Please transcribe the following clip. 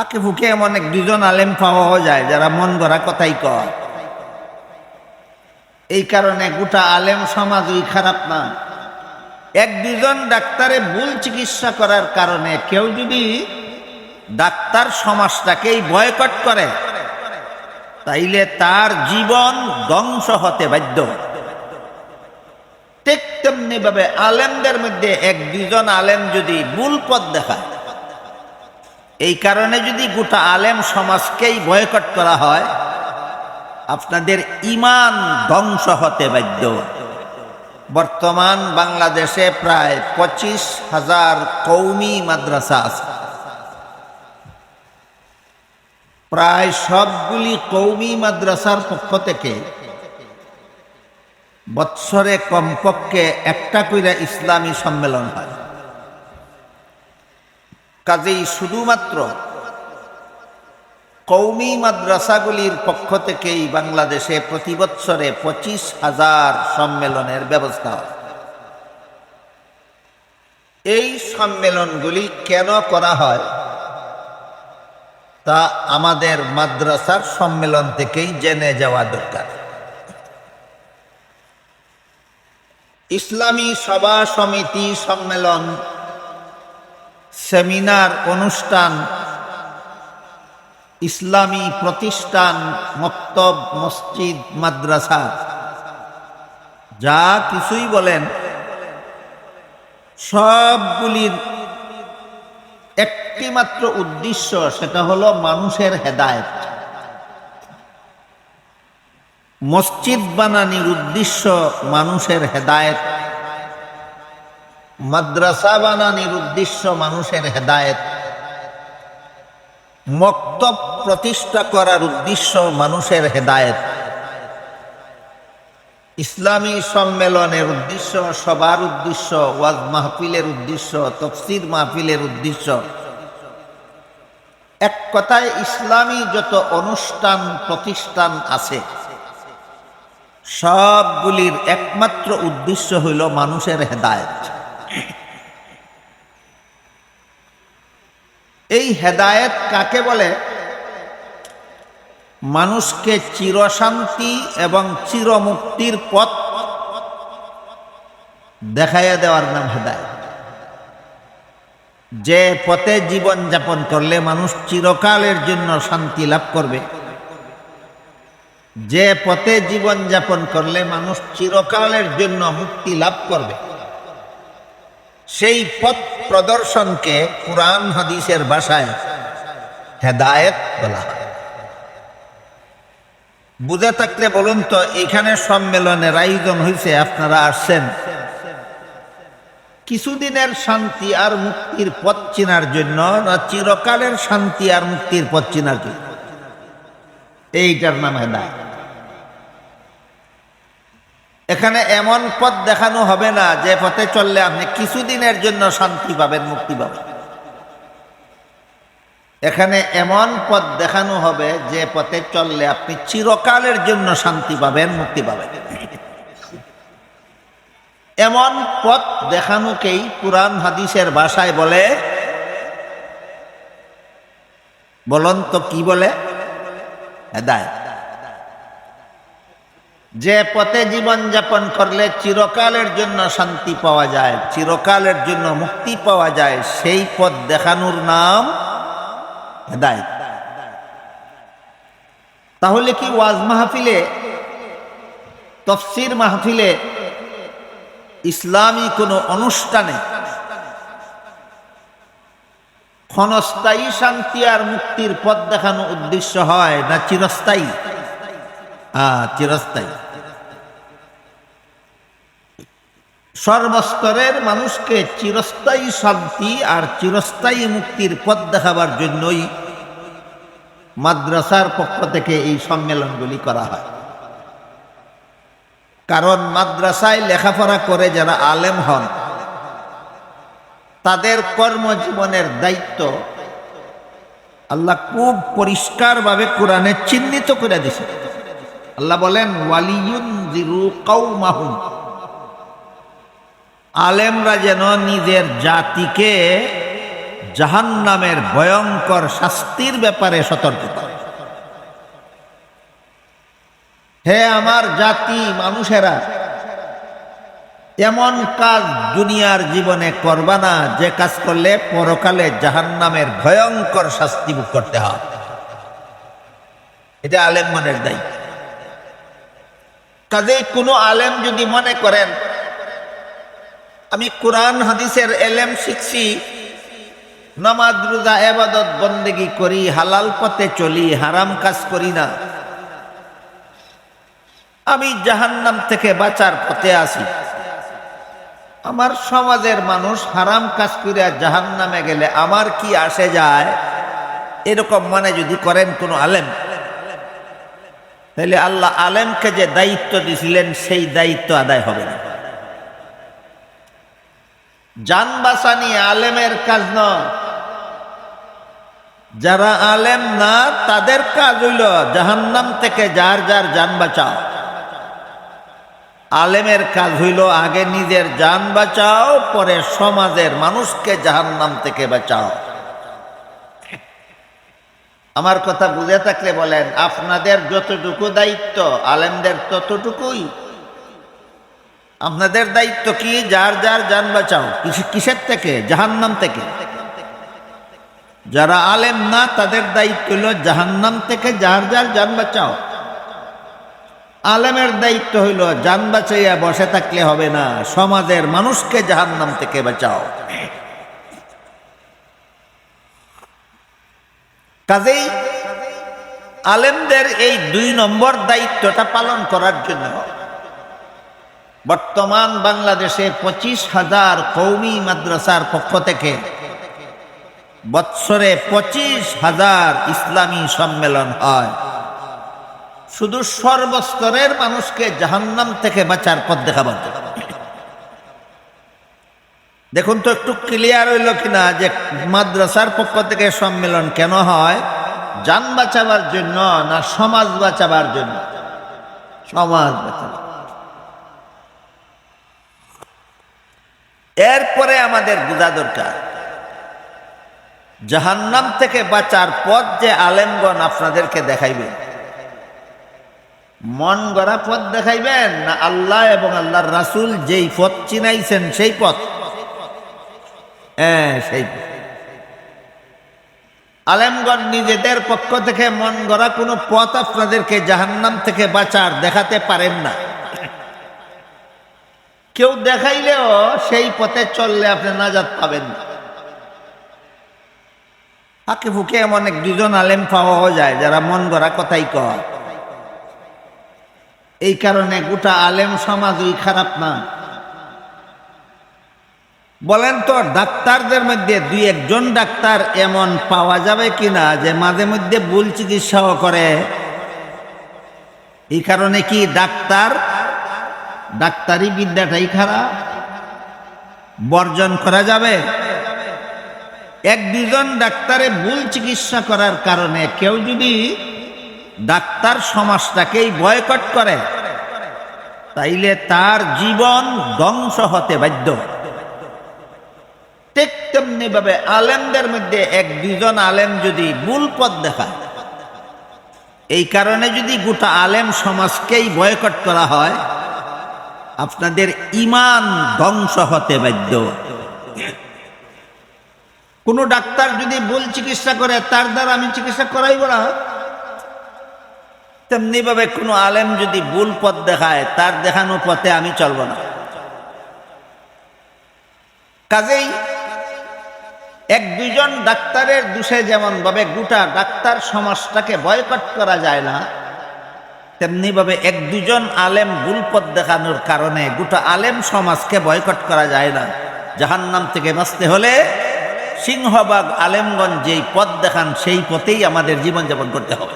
ফাঁকে ফুকে এমন এক দুজন আলেম পাওয়া যায়, যারা মন গড়া কথাই কয়। এই কারণে গোটা আলেম সমাজ ওই খারাপ না। এক দুজন ডাক্তারে ভুল চিকিৎসা করার কারণে কেউ যদি ডাক্তার সমাজটাকেই বয়কট করে, তাইলে তার জীবন ধ্বংস হতে বাধ্য। ঠিক তেমনি ভাবে আলেমদের মধ্যে এক দুজন আলেম যদি ভুল পথ দেখায় এই কারণে যদি গোটা আলেম সমাজকেই বয়কট করা হয়, আপনাদের ইমান ধ্বংস হতে বাধ্য। বর্তমান বাংলাদেশে প্রায় পঁচিশ হাজার কৌমি মাদ্রাসা আছে। প্রায় সবগুলি কৌমি মাদ্রাসার পক্ষ থেকে বৎসরে কমপক্ষে একটা কইরা ইসলামী সম্মেলন হয়। কাজেই শুধুমাত্র কৌমি মাদ্রাসাগুলির পক্ষ থেকেই বাংলাদেশে প্রতি বৎসরে পঁচিশ হাজার সম্মেলনের ব্যবস্থা এই সম্মেলনগুলি কেন করা হয়? তা আমাদের মাদ্রাসার সম্মেলন থেকেই জেনে যাওয়া দরকার। ইসলামী সভা সমিতি সম্মেলন সেমিনার, অনুষ্ঠান, ইসলামী প্রতিষ্ঠান, মক্তব, মসজিদ, মাদ্রাসা, যা কিছুই বলেন, সবগুলির একটি মাত্র উদ্দেশ্য সেটা হলো মানুষের হেদায়েত। মসজিদ বানানির উদ্দেশ্য মানুষের হেদায়েত। মাদ্রাসা বানানির উদ্দেশ্য মানুষের হেদায়েত। মক্তব প্রতিষ্ঠা করার উদ্দেশ্য মানুষের হেদায়েত। ইসলামী সম্মেলনের উদ্দেশ্য, সবার উদ্দেশ্য, ওয়াজ মাহফিলের উদ্দেশ্য, তফসির মাহফিলের উদ্দেশ্য। এক কথায় ইসলামী যত অনুষ্ঠান, প্রতিষ্ঠান আছে, সবগুলির একমাত্র উদ্দেশ্য হইল মানুষের হেদায়েত। এই হেদায়েত কাকে বলে? মানুষকে চিরশান্তি এবং চিরমুক্তির পথ দেখাইয়া দেওয়ার নাম হেদায়েত। যে পথে জীবন যাপন করলে মানুষ চিরকালের জন্য শান্তি লাভ করবে। যে পথে জীবন যাপন করলে মানুষ চিরকালের জন্য মুক্তি লাভ করবে। সেই পথ প্রদর্শনকে কোরআন হাদিসের ভাষায় হেদায়েত বলা হয়। বুঝে থাকলে বলুন তো, এখানে সম্মেলনের আয়োজন হয়েছে আপনারা আসছেন। কিছুদিনের শান্তি আর মুক্তির পথ চিনার জন্য না, চিরকালের শান্তি আর মুক্তির পথ চিনার জন্য? এইটার নাম হেদায়ত। এখানে এমন পথ দেখানো হবে না যে পথে চললে আপনি কিছুদিনের জন্য শান্তি পাবেন, মুক্তি পাবেন। এখানে এমন পথ দেখানো হবে যে পথে চললে আপনি চিরকালের জন্য শান্তি পাবেন, মুক্তি পাবেন। এমন পথ দেখানোকেই কোরআন হাদিসের ভাষায় বলে। বলন তো কি বলে? হেদায়ত। যে পথে জীবন যাপন করলে চিরকালের জন্য শান্তি পাওয়া যায়, চিরকালের জন্য মুক্তি পাওয়া যায়, সেই পথ দেখানোর নাম তাহলে কি ওয়াজ মাহফিলে, তফসির মাহফিলে ইসলামী কোনো অনুষ্ঠানে ক্ষণস্থায়ী শান্তি আর মুক্তির পথ দেখানো উদ্দেশ্য হয় না চিরস্থায়ী? চিরস্থায়ী। সর্বস্তরের মানুষকে চিরস্থায়ী শান্তি আর চিরস্থায়ী মুক্তির পথ দেখাবার জন্যই মাদ্রাসার পক্ষ থেকে এই সম্মেলনগুলি করা হয়। কারণ মাদ্রাসায় লেখাপড়া করে যারা আলেম হন, তাদের কর্মজীবনের দায়িত্ব আল্লাহ খুব পরিষ্কারভাবে কোরআনে চিহ্নিত করে দিছে আল্লাহ বলেন ওয়ালিউন জিরু কৌমাহুম আলেমরা যেন নিজের জাতিকে জাহান্নামের ভয়ঙ্কর শাস্তির ব্যাপারে সতর্কতা হে আমার জাতি, মানুষেরা, এমন কাজ দুনিয়ার জীবনে করবা না, যে কাজ করলে পরকালে জাহান্নামের ভয়ঙ্কর শাস্তি ভোগ করতে হয়। এটা আলেম মনের দায়িত্ব। কাজেই কোনো আলেম যদি মনে করেন, আমি কোরআন হাদিসের এলেম শিখছি, নামাজ, রোজা, এবাদত, বন্দেগি করি, হালাল পথে চলি, হারাম কাজ করি না। আমি জাহান্নাম থেকে বাঁচার পথে আছি। আমার সমাজের মানুষ হারাম কাজ করে জাহান্নামে গেলে আমার কি আসে যায়? এরকম মনে যদি করেন কোনো আলেম। তাহলে আল্লাহ আলেমকে যে দায়িত্ব দিছিলেন, সেই দায়িত্ব আদায় হবে না। যান বাঁচানি আলেমের কাজ নয়। যারা আলেম না, তাদের কাজ হইল জাহান্নাম থেকে যার যার যান বাঁচাও। আলেমের কাজ হইল আগে নিজের যান বাঁচাও, পরে সমাজের মানুষকে জাহান্নাম থেকে বাঁচাও। আমার কথা বুঝে থাকলে বলেন, আপনাদের যতটুকু দায়িত্ব, আলেমদের ততটুকুই। আপনাদের দায়িত্ব কি? যার যার যান বাঁচাও। কিসের থেকে? জাহান্নাম থেকে। যারা আলেম না, তাদের দায়িত্ব হল জাহান্নাম থেকে যার যার যান বাঁচাও। আলেমের দায়িত্ব হইল যান বাঁচাইয়া বসে থাকলে হবে না। সমাজের মানুষকে জাহান্নাম থেকে বাঁচাও। কাজেই আলেমদের এই দুই নম্বর দায়িত্বটা পালন করার জন্য বর্তমান বাংলাদেশে পঁচিশ হাজার কৌমি মাদ্রাসার পক্ষ থেকে বৎসরে পঁচিশ হাজার ইসলামী সম্মেলন হয়। শুধু সর্বস্তরের মানুষকে জাহান্নাম থেকে বাঁচার পথ দেখাবার জন্য। দেখুন তো একটু ক্লিয়ার হইল কিনা যে মাদ্রাসার পক্ষ থেকে সম্মেলন কেন হয়? যান বাঁচাবার জন্য না সমাজ বাঁচাবার জন্য? সমাজ বাঁচাবার এরপরে আমাদের বোঝা দরকার। জাহান্নাম থেকে বাঁচার পথ যে আলেমগণ আপনাদেরকে দেখাইবেন। মন গড়া পথ দেখাইবেন না আল্লাহ এবং আল্লাহর রাসুল যেই পথ চিনাইছেন সেই পথ? হ্যাঁ সেই। আলেমগণ নিজেদের পক্ষ থেকে মন গড়া কোনো পথ আপনাদেরকে জাহান্নাম থেকে বাঁচার দেখাতে পারেন না। কেউ দেখাইলেও সেই পথে চললে আপনি নাজাত পাবেন না। ফাঁকে ফুকে এমন এক দুজন আলেম পাওয়াও যায়, যারা মন গড়া কথাই কয়। এই কারণে গোটা আলেম সমাজ খারাপ না। বলেন তো, ডাক্তারদের মধ্যে দুই একজন ডাক্তার এমন পাওয়া যাবে কিনা যে মাঝে মধ্যে ভুল চিকিৎসাও করে? এই কারণে কি ডাক্তার, ডাক্তারি বিদ্যাটাই খারাপ? বর্জন করা যাবে? এক দুজন ডাক্তারে ভুল চিকিৎসা করার কারণে কেউ যদি ডাক্তার সমাজটাকেই বয়কট করে, তাইলে তার জীবন ধ্বংস হতে বাধ্য। তেমনি ভাবে আলেমদের মধ্যে এক দুজন আলেম যদি ভুল পথ দেখায়, এই কারণে যদি গোটা আলেম সমাজকেই বয়কট করা হয়, আপনাদের ইমান ধ্বংস হতে বাধ্য। কোনো ডাক্তার যদি ভুল চিকিৎসা করে, তার দ্বারা আমি চিকিৎসা করাইব না। তেমনি ভাবে কোনো আলেম যদি ভুল পথ দেখায়, তার দেখানো পথে আমি চলব না। কাজেই এক দুজন ডাক্তারের দোষে যেমন ভাবে গোটা ডাক্তার সমাজটাকে বয়কট করা যায় না, তেমনিভাবে এক দুজন আলেম ভুল পথ দেখানোর কারণে গোটা আলেম সমাজকে বয়কট করা যায় না। জাহান্নাম থেকে বাঁচতে হলে সিংহবাগ, আলেমগঞ্জ যেই পথ দেখান, সেই পথেই আমাদের জীবনযাপন করতে হবে।